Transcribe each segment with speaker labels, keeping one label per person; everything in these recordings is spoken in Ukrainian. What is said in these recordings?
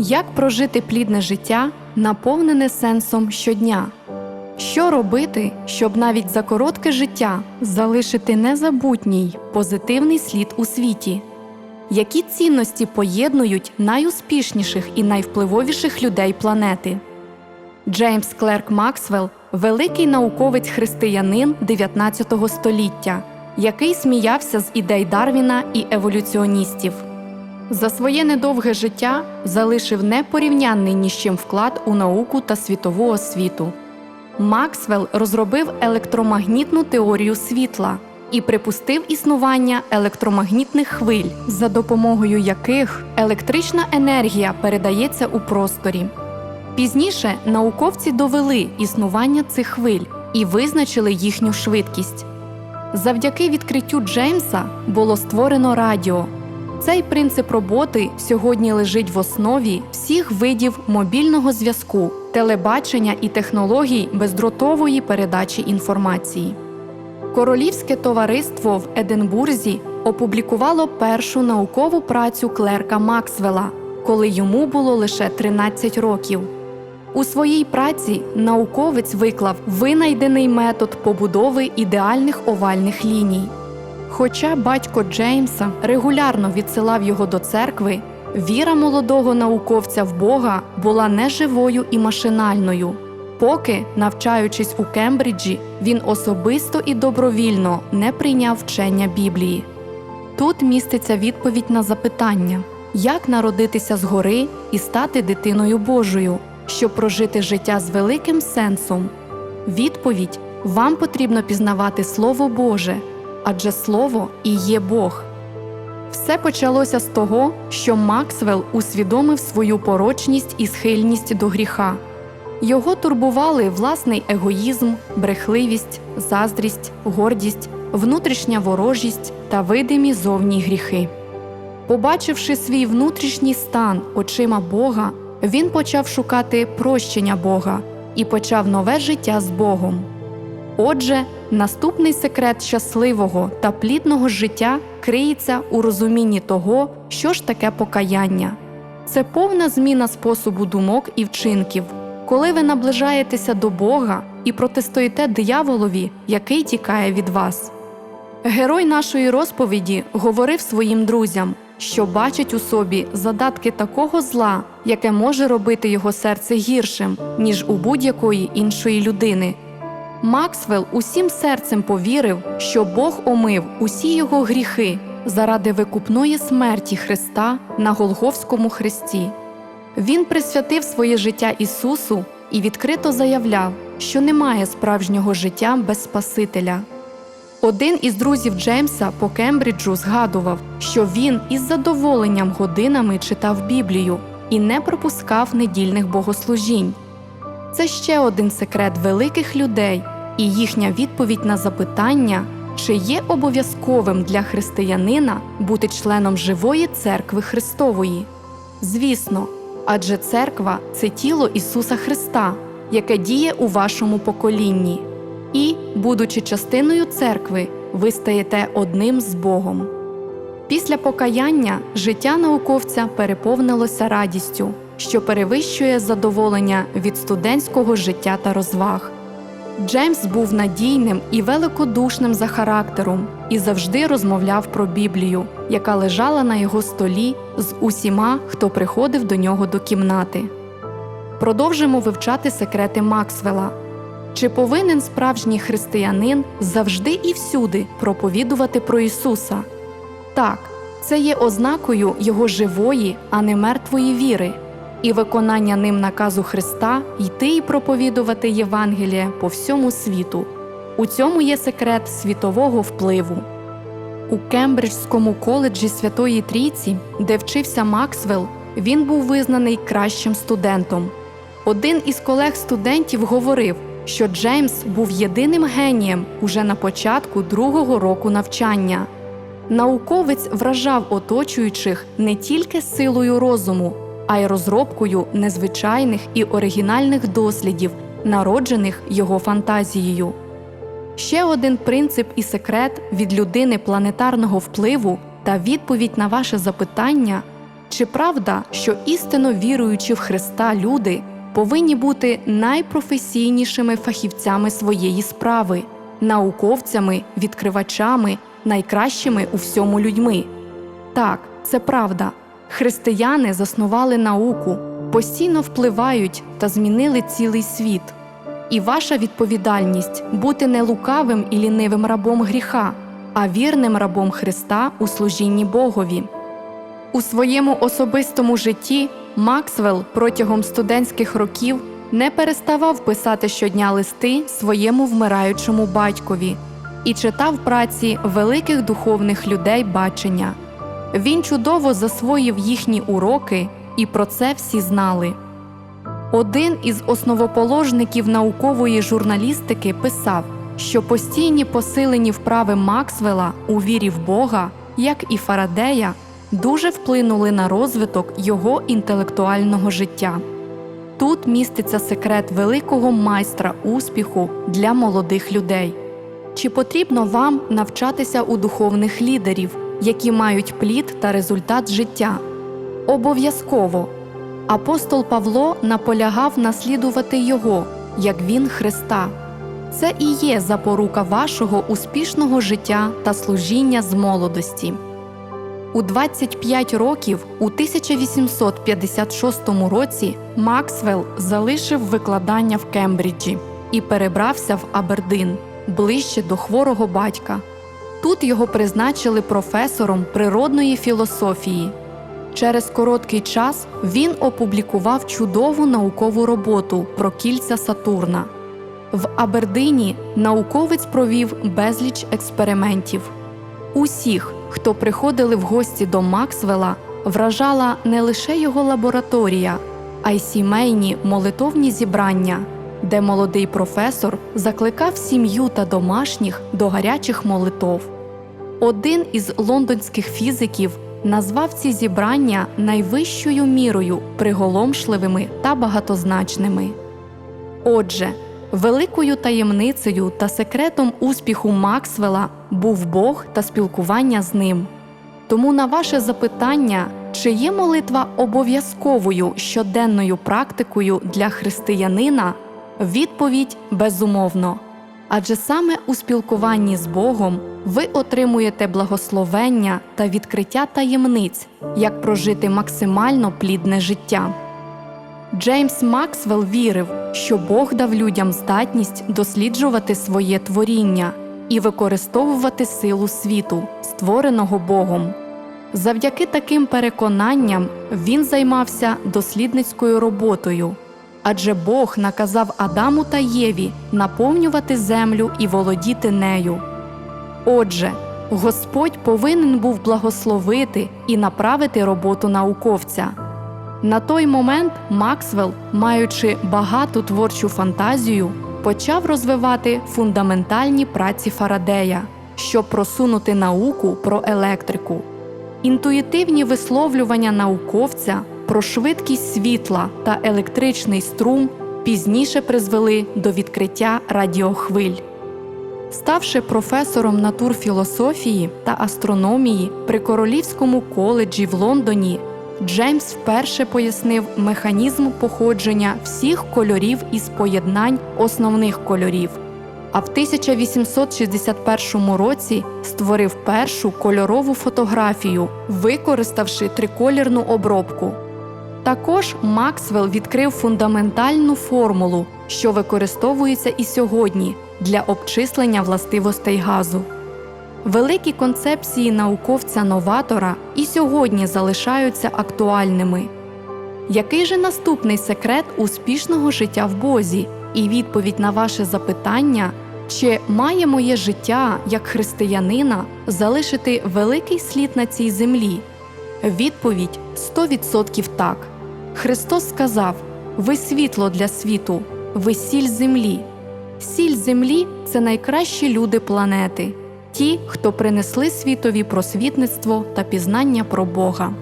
Speaker 1: Як прожити плідне життя, наповнене сенсом щодня? Що робити, щоб навіть за коротке життя залишити незабутній позитивний слід у світі? Які цінності поєднують найуспішніших і найвпливовіших людей планети? Джеймс Клерк Максвелл великий науковець християнин 19 століття, який сміявся з ідей Дарвіна і еволюціоністів. За своє недовге життя залишив непорівнянний ні з чим вклад у науку та світову освіту. Максвелл розробив електромагнітну теорію світла і припустив існування електромагнітних хвиль, за допомогою яких електрична енергія передається у просторі. Пізніше науковці довели існування цих хвиль і визначили їхню швидкість. Завдяки відкриттю Джеймса було створено радіо. Цей принцип роботи сьогодні лежить в основі всіх видів мобільного зв'язку, телебачення і технологій бездротової передачі інформації. Королівське товариство в Единбурзі опублікувало першу наукову працю Клерка Максвелла, коли йому було лише 13 років. У своїй праці науковець виклав винайдений метод побудови ідеальних овальних ліній. Хоча батько Джеймса регулярно відсилав його до церкви, віра молодого науковця в Бога була неживою і машинальною. Поки, навчаючись у Кембриджі, він особисто і добровільно не прийняв вчення Біблії. Тут міститься відповідь на запитання, як народитися згори і стати дитиною Божою, щоб прожити життя з великим сенсом. Відповідь вам потрібно пізнавати Слово Боже, адже Слово і є Бог. Все почалося з того, що Максвелл усвідомив свою порочність і схильність до гріха. Його турбували власний егоїзм, брехливість, заздрість, гордість, внутрішня ворожість та видимі зовні гріхи. Побачивши свій внутрішній стан очима Бога, він почав шукати прощення Бога і почав нове життя з Богом. Отже, наступний секрет щасливого та плідного життя криється у розумінні того, що ж таке покаяння. Це повна зміна способу думок і вчинків, коли ви наближаєтеся до Бога і протистоїте дияволові, який тікає від вас. Герой нашої розповіді говорив своїм друзям, що бачить у собі задатки такого зла, яке може робити його серце гіршим, ніж у будь-якої іншої людини. Максвелл усім серцем повірив, що Бог омив усі його гріхи заради викупної смерті Христа на Голговському хресті. Він присвятив своє життя Ісусу і відкрито заявляв, що немає справжнього життя без Спасителя. Один із друзів Джеймса по Кембриджу згадував, що він із задоволенням годинами читав Біблію і не пропускав недільних богослужінь. Це ще один секрет великих людей і їхня відповідь на запитання, чи є обов'язковим для християнина бути членом живої церкви Христової. Звісно, адже церква це тіло Ісуса Христа, яке діє у вашому поколінні. І, будучи частиною церкви, ви стаєте одним з Богом. Після покаяння життя науковця переповнилося радістю, що перевищує задоволення від студентського життя та розваг. Джеймс був надійним і великодушним за характером і завжди розмовляв про Біблію, яка лежала на його столі з усіма, хто приходив до нього до кімнати. Продовжимо вивчати секрети Максвелла. Чи повинен справжній християнин завжди і всюди проповідувати про Ісуса? Так, це є ознакою Його живої, а не мертвої віри, і виконання ним наказу Христа йти і проповідувати Євангеліє по всьому світу. У цьому є секрет світового впливу. У Кембриджському коледжі Святої Трійці, де вчився Максвелл, він був визнаний кращим студентом. Один із колег студентів говорив, що Джеймс був єдиним генієм уже на початку другого року навчання. Науковець вражав оточуючих не тільки силою розуму, а й розробкою незвичайних і оригінальних дослідів, народжених його фантазією. Ще один принцип і секрет від людини планетарного впливу та відповідь на ваше запитання Чи правда, що істинно віруючи в Христа люди повинні бути найпрофесійнішими фахівцями своєї справи, науковцями, відкривачами, найкращими у всьому людьми? Так, це правда. Християни заснували науку, постійно впливають та змінили цілий світ. І ваша відповідальність бути не лукавим і лінивим рабом гріха, а вірним рабом Христа у служінні Богові. У своєму особистому житті Максвелл протягом студентських років не переставав писати щодня листи своєму вмираючому батькові і читав праці великих духовних людей бачення. Він чудово засвоїв їхні уроки, і про це всі знали. Один із основоположників наукової журналістики писав, що постійні посилені вправи Максвелла у вірі в Бога, як і Фарадея, дуже вплинули на розвиток його інтелектуального життя. Тут міститься секрет великого майстра успіху для молодих людей. Чи потрібно вам навчатися у духовних лідерів, які мають плід та результат життя? Обов'язково. Апостол Павло наполягав наслідувати його, як він Христа. Це і є запорука вашого успішного життя та служіння з молодості. У 25 років у 1856 році Максвелл залишив викладання в Кембриджі і перебрався в Абердин ближче до хворого батька. Тут його призначили професором природної філософії. Через короткий час він опублікував чудову наукову роботу про кільця Сатурна. В Абердині науковець провів безліч експериментів. Усіх, хто приходили в гості до Максвелла, вражала не лише його лабораторія, а й сімейні молитовні зібрання, де молодий професор закликав сім'ю та домашніх до гарячих молитов. Один із лондонських фізиків назвав ці зібрання найвищою мірою приголомшливими та багатозначними. Отже, великою таємницею та секретом успіху Максвелла був Бог та спілкування з ним. Тому на ваше запитання, чи є молитва обов'язковою щоденною практикою для християнина, відповідь безумовно. Адже саме у спілкуванні з Богом ви отримуєте благословення та відкриття таємниць, як прожити максимально плідне життя. Джеймс Максвелл вірив, що Бог дав людям здатність досліджувати своє творіння і використовувати силу світу, створеного Богом. Завдяки таким переконанням він займався дослідницькою роботою, адже Бог наказав Адаму та Єві наповнювати землю і володіти нею. Отже, Господь повинен був благословити і направити роботу науковця. На той момент Максвелл, маючи багату творчу фантазію, почав розвивати фундаментальні праці Фарадея, щоб просунути науку про електрику. Інтуїтивні висловлювання науковця про швидкість світла та електричний струм пізніше призвели до відкриття радіохвиль. Ставши професором натурфілософії та астрономії при Королівському коледжі в Лондоні, Джеймс вперше пояснив механізм походження всіх кольорів із поєднань основних кольорів. А в 1861 році створив першу кольорову фотографію, використавши триколірну обробку. Також Максвелл відкрив фундаментальну формулу, що використовується і сьогодні для обчислення властивостей газу. Великі концепції науковця-новатора і сьогодні залишаються актуальними. Який же наступний секрет успішного життя в Бозі? І відповідь на ваше запитання, чи має моє життя як християнина залишити великий слід на цій землі? Відповідь 100% так. Христос сказав: Ви світло для світу, ви сіль землі. Сіль землі це найкращі люди планети, ті, хто принесли світові просвітництво та пізнання про Бога.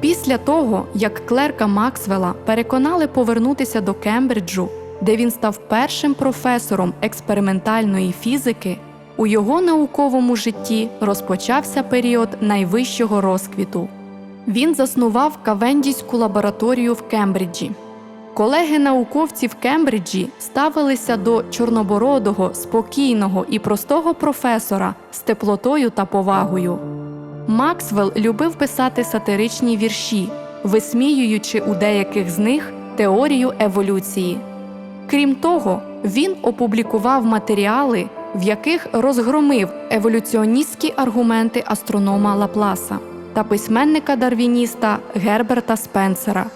Speaker 1: Після того, як клерка Максвелла переконали повернутися до Кембриджу, де він став першим професором експериментальної фізики, у його науковому житті розпочався період найвищого розквіту. Він заснував Кавендійську лабораторію в Кембриджі. Колеги-науковці в Кембриджі ставилися до чорнобородого, спокійного і простого професора з теплотою та повагою. Максвелл любив писати сатиричні вірші, висміюючи у деяких з них теорію еволюції. Крім того, він опублікував матеріали, в яких розгромив еволюціоністські аргументи астронома Лапласа та письменника-дарвініста Герберта Спенсера.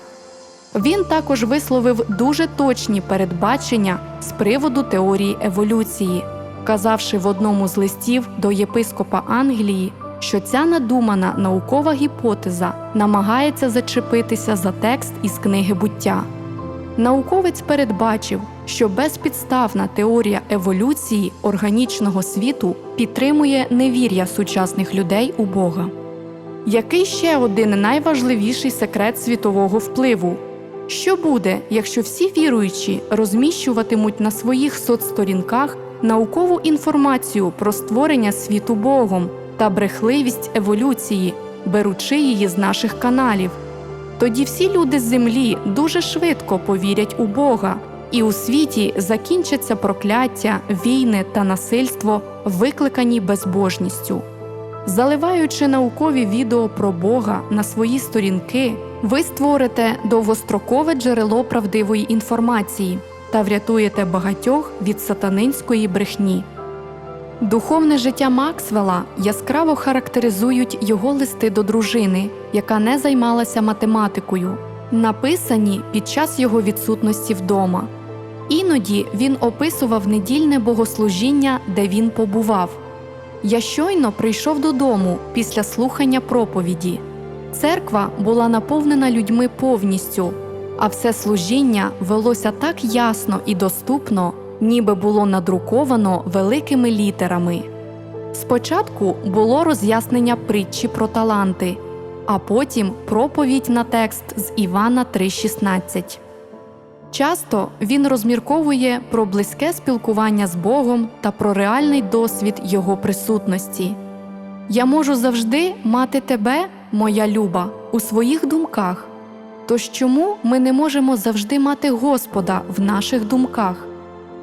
Speaker 1: Він також висловив дуже точні передбачення з приводу теорії еволюції, казавши в одному з листів до єпископа Англії, що ця надумана наукова гіпотеза намагається зачепитися за текст із книги буття. Науковець передбачив, що безпідставна теорія еволюції органічного світу підтримує невір'я сучасних людей у Бога. Який ще один найважливіший секрет світового впливу? Що буде, якщо всі віруючі розміщуватимуть на своїх соцсторінках наукову інформацію про створення світу Богом та брехливість еволюції, беручи її з наших каналів? Тоді всі люди з землі дуже швидко повірять у Бога, і у світі закінчаться прокляття, війни та насильство, викликані безбожністю. Заливаючи наукові відео про Бога на свої сторінки, ви створите довгострокове джерело правдивої інформації та врятуєте багатьох від сатанинської брехні. Духовне життя Максвелла яскраво характеризують його листи до дружини, яка не займалася математикою, написані під час його відсутності вдома. Іноді він описував недільне богослужіння, де він побував. Я щойно прийшов додому після слухання проповіді. Церква була наповнена людьми повністю, а все служіння велося так ясно і доступно, ніби було надруковано великими літерами. Спочатку було роз'яснення притчі про таланти, а потім проповідь на текст з Івана 3,16. Часто він розмірковує про близьке спілкування з Богом та про реальний досвід Його присутності. Я можу завжди мати тебе, моя люба, у своїх думках. Тож чому ми не можемо завжди мати Господа в наших думках?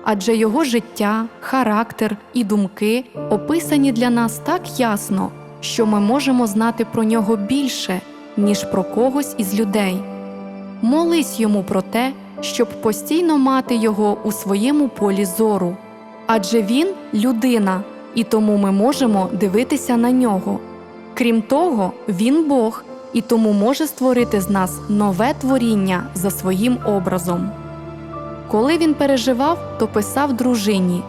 Speaker 1: Адже Його життя, характер і думки описані для нас так ясно, що ми можемо знати про нього більше, ніж про когось із людей. Молись йому про те, щоб постійно мати його у своєму полі зору. Адже він людина, і тому ми можемо дивитися на нього. Крім того, він Бог, і тому може створити з нас нове творіння за своїм образом. Коли він переживав, то писав дружині: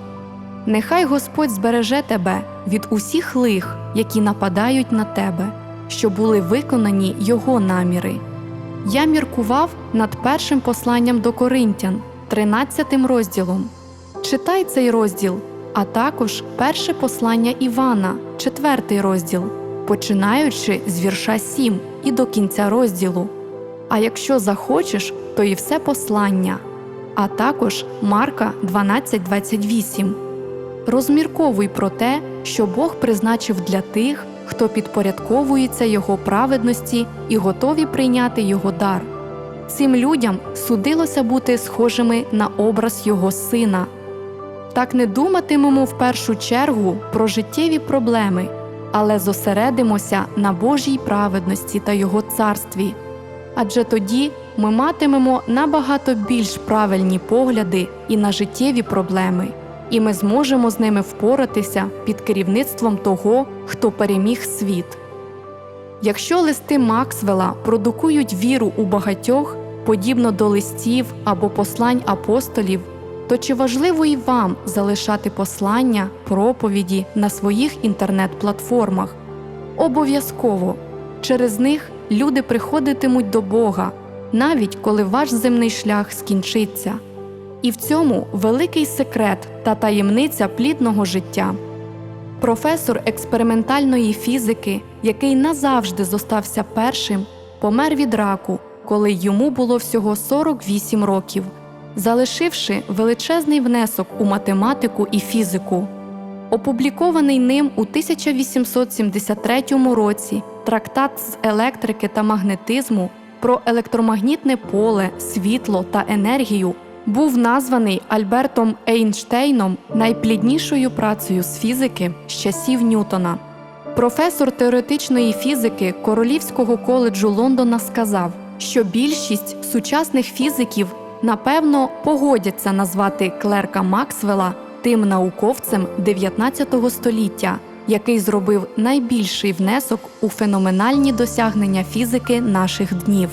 Speaker 1: Нехай Господь збереже тебе від усіх лих, які нападають на тебе, що були виконані Його наміри. Я міркував над першим посланням до Коринтян, 13 розділом. Читай цей розділ, а також перше послання Івана, 4 розділ, починаючи з вірша 7 і до кінця розділу. А якщо захочеш, то і все послання, а також Марка 12.28. Розмірковуй про те, що Бог призначив для тих, хто підпорядковується Його праведності і готові прийняти Його дар. Цим людям судилося бути схожими на образ Його Сина. Так не думатимемо в першу чергу про життєві проблеми, але зосередимося на Божій праведності та Його царстві. Адже тоді ми матимемо набагато більш правильні погляди і на життєві проблеми і ми зможемо з ними впоратися під керівництвом того, хто переміг світ. Якщо листи Максвелла продукують віру у багатьох, подібно до листів або послань апостолів, то чи важливо і вам залишати послання, проповіді на своїх інтернет-платформах? Обов'язково через них люди приходитимуть до Бога, навіть коли ваш земний шлях скінчиться. І в цьому великий секрет та таємниця плідного життя. Професор експериментальної фізики, який назавжди зостався першим, помер від раку, коли йому було всього 48 років, залишивши величезний внесок у математику і фізику. Опублікований ним у 1873 році трактат з електрики та магнетизму про електромагнітне поле, світло та енергію був названий Альбертом Ейнштейном найпліднішою працею з фізики з часів Ньютона. Професор теоретичної фізики Королівського коледжу Лондона сказав, що більшість сучасних фізиків напевно погодяться назвати Клерка Максвелла тим науковцем 19 століття, який зробив найбільший внесок у феноменальні досягнення фізики наших днів.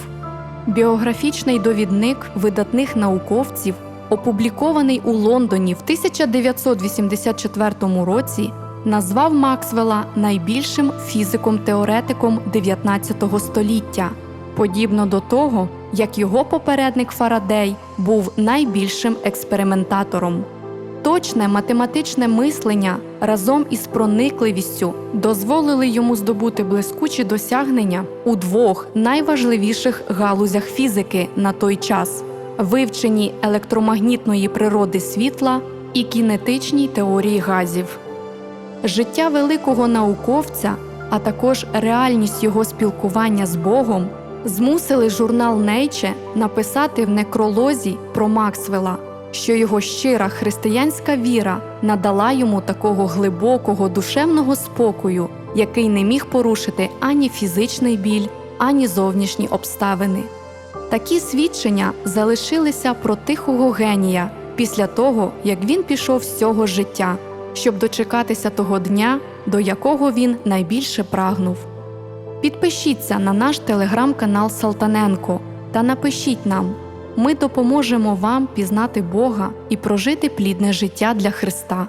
Speaker 1: Біографічний довідник видатних науковців, опублікований у Лондоні в 1984 році, назвав Максвелла найбільшим фізиком-теоретиком 19 століття, подібно до того, як його попередник Фарадей був найбільшим експериментатором. Точне математичне мислення разом із проникливістю дозволили йому здобути блискучі досягнення у двох найважливіших галузях фізики на той час вивченні електромагнітної природи світла і кінетичній теорії газів. Життя великого науковця, а також реальність його спілкування з Богом змусили журнал Nature написати в некролозі про Максвелла, що його щира християнська віра надала йому такого глибокого душевного спокою, який не міг порушити ані фізичний біль, ані зовнішні обставини. Такі свідчення залишилися про тихого генія після того, як він пішов з цього життя, щоб дочекатися того дня, до якого він найбільше прагнув. Підпишіться на наш телеграм-канал Салтаненко та напишіть нам. Ми допоможемо вам пізнати Бога і прожити плідне життя для Христа.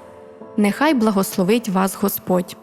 Speaker 1: Нехай благословить вас Господь.